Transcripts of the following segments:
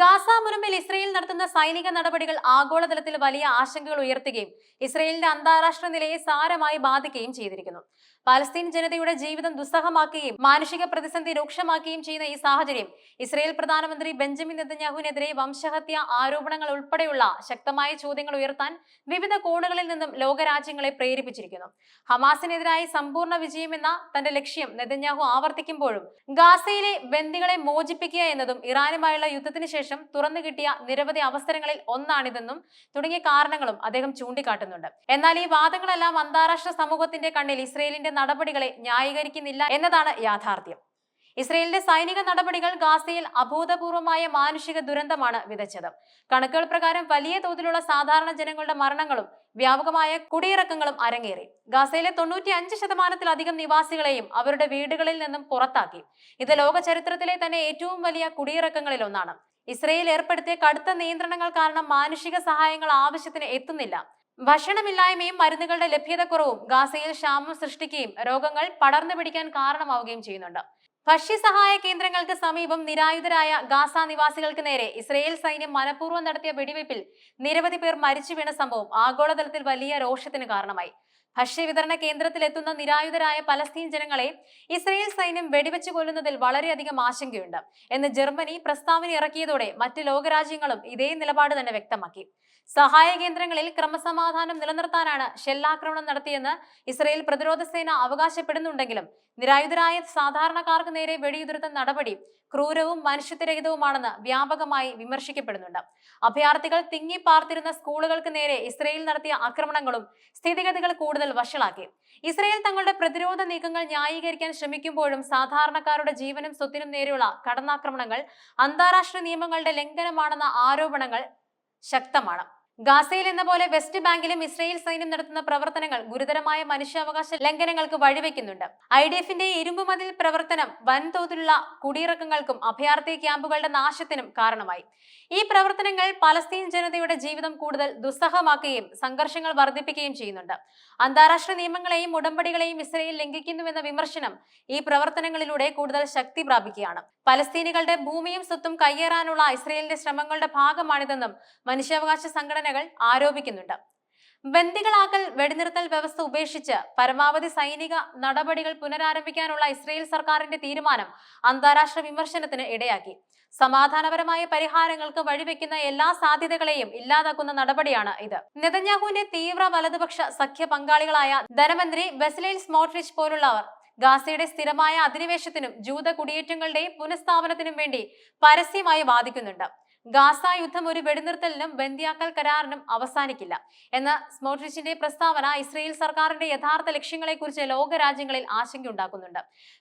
Gaza മുനമ്പിൽ Israel നടത്തുന്ന സൈനിക നടപടികൾ ആഗോളതലത്തിൽ വലിയ ആശങ്കകൾ ഉയർത്തുകയും ഇസ്രയേലിന്റെ അന്താരാഷ്ട്ര നിലയെ സാരമായി ബാധിക്കുകയും ചെയ്തിരിക്കുന്നു. പലസ്തീൻ ജനതയുടെ ജീവിതം ദുസ്സഹമാക്കുകയും മാനുഷിക പ്രതിസന്ധി രൂക്ഷമാക്കുകയും ചെയ്യുന്ന ഈ സാഹചര്യം ഇസ്രയേൽ പ്രധാനമന്ത്രി ബെഞ്ചമിൻ നെതന്യാഹുവിനെതിരെ വംശഹത്യ ആരോപണങ്ങൾ ഉൾപ്പെടെയുള്ള ശക്തമായ ചോദ്യങ്ങൾ ഉയർത്താൻ വിവിധ കോണുകളിൽ നിന്നും ലോകരാജ്യങ്ങളെ പ്രേരിപ്പിച്ചിരിക്കുന്നു. ഹമാസിനെതിരായി സമ്പൂർണ വിജയമെന്ന തന്റെ ലക്ഷ്യം നെതന്യാഹു ആവർത്തിക്കുമ്പോഴും ഗാസയിലെ ബന്ദികളെ മോചിപ്പിക്കുക എന്നതും ഇറാനുമായുള്ള യുദ്ധത്തിന് ശേഷം തുറന്നു കിട്ടിയ നിരവധി അവസരങ്ങളിൽ ഒന്നാണിതെന്നും തുടങ്ങിയ കാരണങ്ങളും അദ്ദേഹം ചൂണ്ടിക്കാട്ടുന്നുണ്ട്. എന്നാൽ ഈ വാദങ്ങളെല്ലാം അന്താരാഷ്ട്ര സമൂഹത്തിന്റെ കണ്ണിൽ ഇസ്രയേലിന്റെ നടപടികളെ ന്യായീകരിക്കുന്നില്ല എന്നതാണ് യാഥാർത്ഥ്യം. ഇസ്രയേലിന്റെ സൈനിക നടപടികൾ ഗാസയിൽ അഭൂതപൂർവമായ മാനുഷിക ദുരന്തമാണ് വിതച്ചത്. കണക്കുകൾ പ്രകാരം വലിയ തോതിലുള്ള സാധാരണ ജനങ്ങളുടെ മരണങ്ങളും വ്യാപകമായ കുടിയിറക്കങ്ങളും അരങ്ങേറി. ഗാസയിലെ തൊണ്ണൂറ്റി അഞ്ച് ശതമാനത്തിലധികം നിവാസികളെയും അവരുടെ വീടുകളിൽ നിന്നും പുറത്താക്കി. ഇത് ലോക ചരിത്രത്തിലെ തന്നെ ഏറ്റവും വലിയ കുടിയിറക്കങ്ങളിൽ ഒന്നാണ് ഇസ്രയേൽ ഏർപ്പെടുത്തിയ കടുത്ത നിയന്ത്രണങ്ങൾ കാരണം മാനുഷിക സഹായങ്ങൾ ആവശ്യത്തിന് എത്തുന്നില്ല. ഭക്ഷണമില്ലായ്മയും മരുന്നുകളുടെ ലഭ്യതക്കുറവും ഗാസയിൽ ക്ഷാമം സൃഷ്ടിക്കുകയും രോഗങ്ങൾ പടർന്നു പിടിക്കാൻ കാരണമാവുകയും ചെയ്യുന്നുണ്ട്. ഭക്ഷ്യസഹായ കേന്ദ്രങ്ങൾക്ക് സമീപം നിരായുധരായ ഗാസ നിവാസികൾക്ക് നേരെ ഇസ്രയേൽ സൈന്യം മനഃപൂർവം നടത്തിയ വെടിവയ്പിൽ നിരവധി പേർ മരിച്ചു വീണ സംഭവം ആഗോളതലത്തിൽ വലിയ രോഷത്തിന് കാരണമായി. ഭക്ഷ്യവിതരണ കേന്ദ്രത്തിലെത്തുന്ന നിരായുധരായ പലസ്തീൻ ജനങ്ങളെ ഇസ്രയേൽ സൈന്യം വെടിവെച്ച് കൊല്ലുന്നതിൽ വളരെയധികം ആശങ്കയുണ്ട്. എന്ന് ജർമ്മനി പ്രസ്താവന ഇറക്കിയതോടെ മറ്റ് ലോകരാജ്യങ്ങളും ഇതേ നിലപാട് തന്നെ വ്യക്തമാക്കി. സഹായ കേന്ദ്രങ്ങളിൽ ക്രമസമാധാനം നിലനിർത്താനാണ് ഷെല്ലാക്രമണം നടത്തിയെന്ന് ഇസ്രയേൽ പ്രതിരോധ സേന അവകാശപ്പെടുന്നുണ്ടെങ്കിലും നിരായുധരായ സാധാരണക്കാർക്ക് നേരെ വെടിയുതിർത്ത നടപടി ക്രൂരവും മനുഷ്യത്വരഹിതവുമാണെന്ന് വ്യാപകമായി വിമർശിക്കപ്പെടുന്നുണ്ട്. അഭയാർത്ഥികൾ തിങ്ങി പാർത്തിരുന്ന സ്കൂളുകൾക്ക് നേരെ ഇസ്രയേൽ നടത്തിയ ആക്രമണങ്ങളും സ്ഥിതിഗതികൾ കൂടുതൽ വഷളാക്കി. ഇസ്രയേൽ തങ്ങളുടെ പ്രതിരോധ നീക്കങ്ങൾ ന്യായീകരിക്കാൻ ശ്രമിക്കുമ്പോഴും സാധാരണക്കാരുടെ ജീവനും സ്വത്തിനും നേരെയുള്ള കടന്നാക്രമണങ്ങൾ അന്താരാഷ്ട്ര നിയമങ്ങളുടെ ലംഘനമാണെന്ന ആരോപണങ്ങൾ ശക്തമാണ്. ഗാസയിൽ എന്ന പോലെ വെസ്റ്റ് ബാങ്കിലും ഇസ്രയേൽ സൈന്യം നടത്തുന്ന പ്രവർത്തനങ്ങൾ ഗുരുതരമായ മനുഷ്യാവകാശ ലംഘനങ്ങൾക്ക് വഴിവെക്കുന്നുണ്ട്. ഐ ഡി എഫിന്റെ ഇരുമ്പുമതിൽ പ്രവർത്തനം വൻതോതിലുള്ള കുടിയിറക്കങ്ങൾക്കും അഭയാർത്ഥി ക്യാമ്പുകളുടെ നാശത്തിനും കാരണമായി. ഈ പ്രവർത്തനങ്ങൾ പലസ്തീൻ ജനതയുടെ ജീവിതം കൂടുതൽ ദുസ്സഹമാക്കുകയും സംഘർഷങ്ങൾ വർദ്ധിപ്പിക്കുകയും ചെയ്യുന്നുണ്ട്. അന്താരാഷ്ട്ര നിയമങ്ങളെയും ഉടമ്പടികളെയും ഇസ്രയേൽ ലംഘിക്കുന്നുവെന്ന വിമർശനം ഈ പ്രവർത്തനങ്ങളിലൂടെ കൂടുതൽ ശക്തി പ്രാപിക്കുകയാണ്. പലസ്തീനികളുടെ ഭൂമിയും സ്വത്തും കയ്യേറാനുള്ള ഇസ്രയേലിന്റെ ശ്രമങ്ങളുടെ ഭാഗമാണിതെന്നും മനുഷ്യാവകാശ സംഘടനകൾ ആരോപിക്കുന്നുണ്ട്. ബന്ദികളാക്കൽ വെടിനിർത്തൽ വ്യവസ്ഥ ഉപേക്ഷിച്ച് പരമാവധി സൈനിക നടപടികൾ പുനരാരംഭിക്കാനുള്ള ഇസ്രയേൽ സർക്കാരിന്റെ തീരുമാനം അന്താരാഷ്ട്ര വിമർശനത്തിന് ഇടയാക്കി. സമാധാനപരമായ പരിഹാരങ്ങൾക്ക് വഴിവെക്കുന്ന എല്ലാ സാധ്യതകളെയും ഇല്ലാതാക്കുന്ന നടപടിയാണ് ഇത്. നെതന്യാഹുവിന്റെ തീവ്ര വലതുപക്ഷ സഖ്യ പങ്കാളികളായ ധനമന്ത്രി ബെസ്ലൈൽ സ്മോട്രിച്ച് പോലുള്ളവർ ഗാസയുടെ സ്ഥിരമായ അധിനിവേശത്തിനും ജൂത കുടിയേറ്റങ്ങളുടെ പുനഃസ്ഥാപനത്തിനും വേണ്ടി പരസ്യമായി വാദിക്കുന്നുണ്ട്. ഗാസ യുദ്ധം ഒരു വെടിനിർത്തലിനും ബന്ദിയാക്കൽ കരാറിനും അവസാനിക്കില്ല. എന്ന സ്മോട്രിച്ചിന്റെ പ്രസ്താവന ഇസ്രയേൽ സർക്കാരിന്റെ യഥാർത്ഥ ലക്ഷ്യങ്ങളെക്കുറിച്ച് ലോകരാജ്യങ്ങളിൽ ആശങ്കയുണ്ടാക്കുന്നുണ്ട്.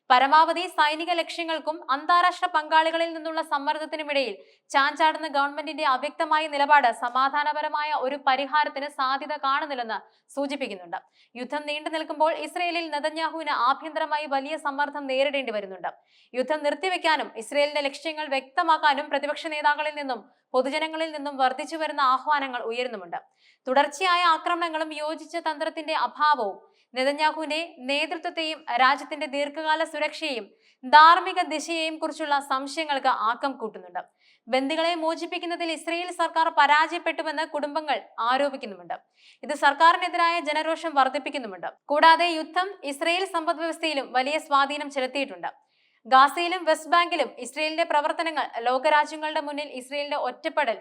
പരമാവധി സൈനിക ലക്ഷ്യങ്ങൾക്കും അന്താരാഷ്ട്ര പങ്കാളികളിൽ നിന്നുള്ള സമ്മർദ്ദത്തിനുമിടയിൽ ചാഞ്ചാടുന്ന ഗവൺമെന്റിന്റെ അവ്യക്തമായ നിലപാട് സമാധാനപരമായ ഒരു പരിഹാരത്തിന് സാധ്യത കാണുന്നില്ലെന്ന് സൂചിപ്പിക്കുന്നുണ്ട്. യുദ്ധം നീണ്ടു നിൽക്കുമ്പോൾ ഇസ്രയേലിൽ നെതന്യാഹുവിന് ആഭ്യന്തരമായി വലിയ സമ്മർദ്ദം നേരിടേണ്ടി വരുന്നുണ്ട്. യുദ്ധം നിർത്തിവെക്കാനും ഇസ്രയേലിന്റെ ലക്ഷ്യങ്ങൾ വ്യക്തമാക്കാനും പ്രതിപക്ഷ നേതാക്കളിൽ നിന്നും പൊതുജനങ്ങളിൽ നിന്നും വർദ്ധിച്ചു വരുന്ന ആഹ്വാനങ്ങൾ ഉയരുന്നുമുണ്ട്. തുടർച്ചയായ ആക്രമണങ്ങളും യോജിച്ച തന്ത്രത്തിന്റെ അഭാവവും നെതന്യാഹുവിന്റെ നേതൃത്വത്തെയും രാജ്യത്തിന്റെ ദീർഘകാല സുരക്ഷയെയും ധാർമ്മിക ദിശയെയും കുറിച്ചുള്ള സംശയങ്ങൾക്ക് ആക്കം കൂട്ടുന്നുണ്ട്. ബന്ദികളെ മോചിപ്പിക്കുന്നതിൽ ഇസ്രയേൽ സർക്കാർ പരാജയപ്പെട്ടുവെന്ന് കുടുംബങ്ങൾ ആരോപിക്കുന്നുമുണ്ട്. ഇത് സർക്കാരിനെതിരായ ജനരോഷം വർദ്ധിപ്പിക്കുന്നുമുണ്ട്. കൂടാതെ യുദ്ധം ഇസ്രയേൽ സമ്പദ് വ്യവസ്ഥയിലും വലിയ സ്വാധീനം ചെലുത്തിയിട്ടുണ്ട്. ഗാസയിലും വെസ്റ്റ് ബാങ്കിലും ഇസ്രയേലിന്റെ പ്രവർത്തനങ്ങൾ ലോകരാജ്യങ്ങളുടെ മുന്നിൽ ഇസ്രയേലിന്റെ ഒറ്റപ്പെടൽ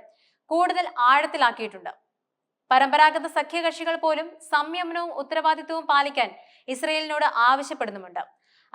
കൂടുതൽ ആഴത്തിലാക്കിയിട്ടുണ്ട്. പരമ്പരാഗത സഖ്യകക്ഷികൾ പോലും സംയമനവും ഉത്തരവാദിത്വവും പാലിക്കാൻ ഇസ്രയേലിനോട് ആവശ്യപ്പെടുന്നുമുണ്ട്.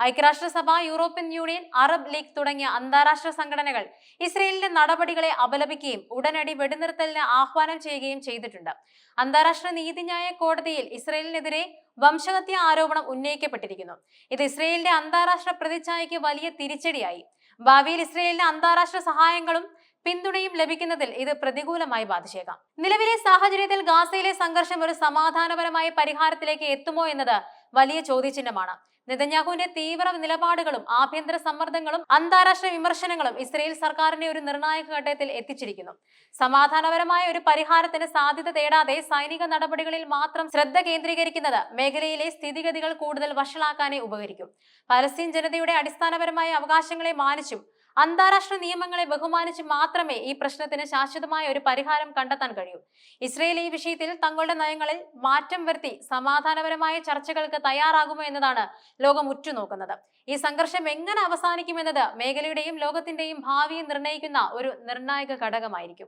ഐക്യരാഷ്ട്രസഭ യൂറോപ്യൻ യൂണിയൻ അറബ് ലീഗ് തുടങ്ങിയ അന്താരാഷ്ട്ര സംഘടനകൾ ഇസ്രയേലിന്റെ നടപടികളെ അപലപിക്കുകയും ഉടനടി വെടിനിർത്തലിന് ആഹ്വാനം ചെയ്യുകയും ചെയ്തിട്ടുണ്ട്. അന്താരാഷ്ട്ര നീതിന്യായ കോടതിയിൽ ഇസ്രയേലിനെതിരെ വംശഹത്യ ആരോപണം ഉന്നയിക്കപ്പെട്ടിരിക്കുന്നു. ഇത് ഇസ്രയേലിന്റെ അന്താരാഷ്ട്ര പ്രതിച്ഛായയ്ക്ക് വലിയ തിരിച്ചടിയായി. ഭാവിയിൽ ഇസ്രയേലിന് അന്താരാഷ്ട്ര സഹായങ്ങളും പിന്തുണയും ലഭിക്കുന്നതിൽ ഇത് പ്രതികൂലമായി ബാധിച്ചേക്കാം. നിലവിലെ സാഹചര്യത്തിൽ ഗാസയിലെ സംഘർഷം ഒരു സമാധാനപരമായ പരിഹാരത്തിലേക്ക് എത്തുമോ എന്നത് വലിയ ചോദ്യചിഹ്നമാണ്. നെതന്യാഹുവിന്റെ തീവ്ര നിലപാടുകളും ആഭ്യന്തര സമ്മർദ്ദങ്ങളും അന്താരാഷ്ട്ര വിമർശനങ്ങളും ഇസ്രയേൽ സർക്കാരിനെ ഒരു നിർണായക ഘട്ടത്തിൽ എത്തിച്ചിരിക്കുന്നു. സമാധാനപരമായ ഒരു പരിഹാരത്തിന് സാധ്യത തേടാതെ സൈനിക നടപടികളിൽ മാത്രം ശ്രദ്ധ കേന്ദ്രീകരിക്കുന്നത് മേഖലയിലെ സ്ഥിതിഗതികൾ കൂടുതൽ വഷളാക്കാനേ ഉപകരിക്കും. പലസ്തീൻ ജനതയുടെ അടിസ്ഥാനപരമായ അവകാശങ്ങളെ മാനിച്ചും അന്താരാഷ്ട്ര നിയമങ്ങളെ ബഹുമാനിച്ച് മാത്രമേ ഈ പ്രശ്നത്തിന് ശാശ്വതമായ ഒരു പരിഹാരം കണ്ടെത്താൻ കഴിയൂ. ഇസ്രയേൽ ഈ വിഷയത്തിൽ തങ്ങളുടെ നയങ്ങളിൽ മാറ്റം വരുത്തി സമാധാനപരമായ ചർച്ചകൾക്ക് തയ്യാറാകുമോ എന്നതാണ് ലോകം ഉറ്റുനോക്കുന്നത്. ഈ സംഘർഷം എങ്ങനെ അവസാനിക്കുമെന്നത് മേഖലയുടെയും ലോകത്തിന്റെയും ഭാവിയെ നിർണയിക്കുന്ന ഒരു നിർണായക ഘടകമായിരിക്കും.